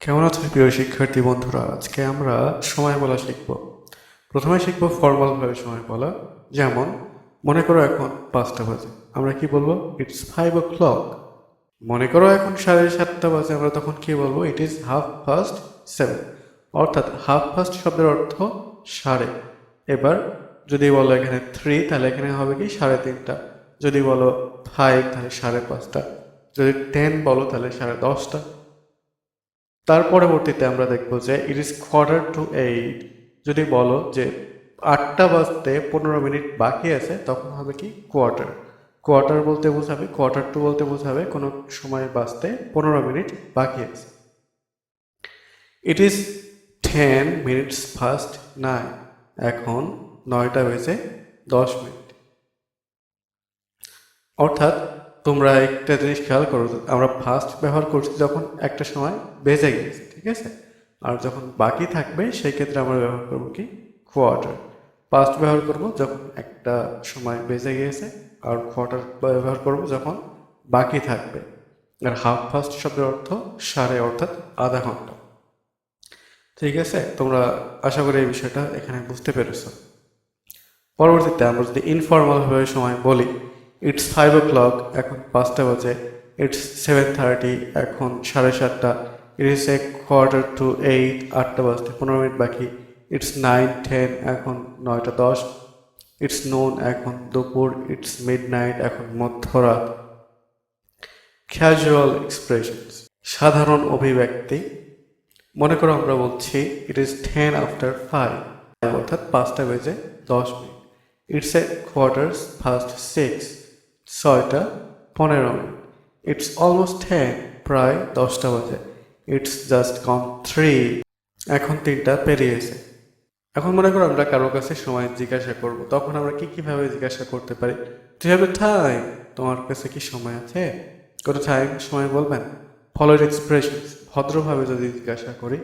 কেমন আছো প্রিয় শিক্ষার্থী বন্ধুরা? আজকে আমরা সময় বলা শিখব। প্রথমে শিখব ফর্মাল ভাবে সময় বলা। যেমন, মনে করো এখন পাঁচটা বাজে। আমরা কি বলব? ইটস ফাইভ ও ক্লক মনে করো এখন সাড়ে সাতটা বাজে, আমরা তখন কি বলব? It is half past seven অর্থাৎ হাফ ফাস্ট শব্দের অর্থ সাড়ে। এবার যদি বলো এখানে থ্রি তাহলে এখানে হবে কি? সাড়ে তিনটা। যদি বলো ফাইভ তাহলে সাড়ে পাঁচটা। যদি টেন বলো, তাহলে সাড়ে দশটা। তার পরবর্তীতে আমরা দেখব যে it is quarter to eight যদি বলো যে আটটা বাজতে পনেরো মিনিট বাকি আছে, তখন হবে কি? কোয়ার্টার কোয়ার্টার বলতে বোঝাবে কোয়ার্টার টু বলতে বোঝাবে কোনো সময় বাজতে পনেরো মিনিট বাকি আছে। It is ten minutes past nine এখন নয়টা বেজে দশ মিনিট। অর্থাৎ তোমরা একটা জিনিস খেয়াল করো, আমরা ফার্স্ট ব্যবহার করছি যখন একটা সময় বেজে গেছে, ঠিক আছে? আর যখন বাকি থাকবে, সেই ক্ষেত্রে আমরা ব্যবহার করব কি? কোয়ার্টার ফার্স্ট ব্যবহার করব যখন একটা সময় বেজে গিয়েছে আর কোয়ার্টার ব্যবহার করব যখন বাকি থাকবে। আর হাফ ফার্স্ট শব্দের অর্থ সাড়ে, অর্থাৎ আধা ঘণ্টা। ঠিক আছে? তোমরা আশা করি এই বিষয়টা এখানে বুঝতে পেরেছ। পরবর্তীতে আমরা যদি ইনফর্মাল ভাবে সময় বলি ইটস ফাইভ ও ক্লক এখন পাঁচটা বাজে। ইটস সেভেন থার্টি এখন সাড়ে সাতটা। It is a quarter to eight আটটা বাজতে, পনেরো মিনিট বাকি। ইটস নাইন টেন এখন নয়টা দশ। ইটস নোন এখন দুপুর। ইটস মিড নাইট এখন মধ্যরাত। ক্যাজুয়াল এক্সপ্রেশনস সাধারণ অভিব্যক্তি। মনে করো আমরা বলছি it is ten after five অর্থাৎ পাঁচটা বেজে দশ minute. It's a quarters past six ছয়টা, পনেরো ইটস অলমোস্ট টেন প্রায় দশটা বাজে। ইটস জাস্ট কম থ্রি এখন তিনটা পেরিয়েছে। এখন মনে করো আমরা কারও কাছে সময় জিজ্ঞাসা করব, তখন আমরা কি কীভাবে জিজ্ঞাসা করতে পারি? হ্যাভ এ টাইম তোমার কাছে কি সময় আছে? কোনো টাইম সময় বলবেন? ফলোড এক্সপ্রেশন ভদ্রভাবে যদি জিজ্ঞাসা করি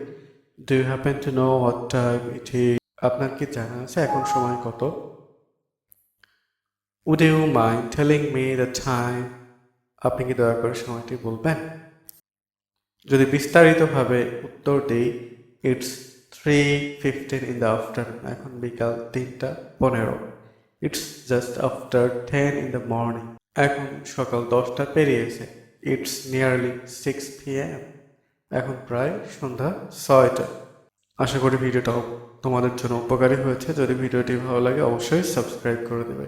do happen to know what time it আপনার কি জানা আছে এখন সময় কত? Would you mind telling me the time আপনি কি দয়া করে সময়টি বলবেন? যদি বিস্তারিতভাবে উত্তর দিই it's three fifteen in the afternoon এখন বিকাল তিনটা পনেরো। It's just after ten in the morning এখন সকাল দশটা পেরিয়েছে it's nearly six P M এখন প্রায় সন্ধ্যা ছয়টা। আশা করি ভিডিওটাও তোমাদের জন্য উপকারী হয়েছে। যদি ভিডিওটি ভালো লাগে, অবশ্যই সাবস্ক্রাইব করে দেবে।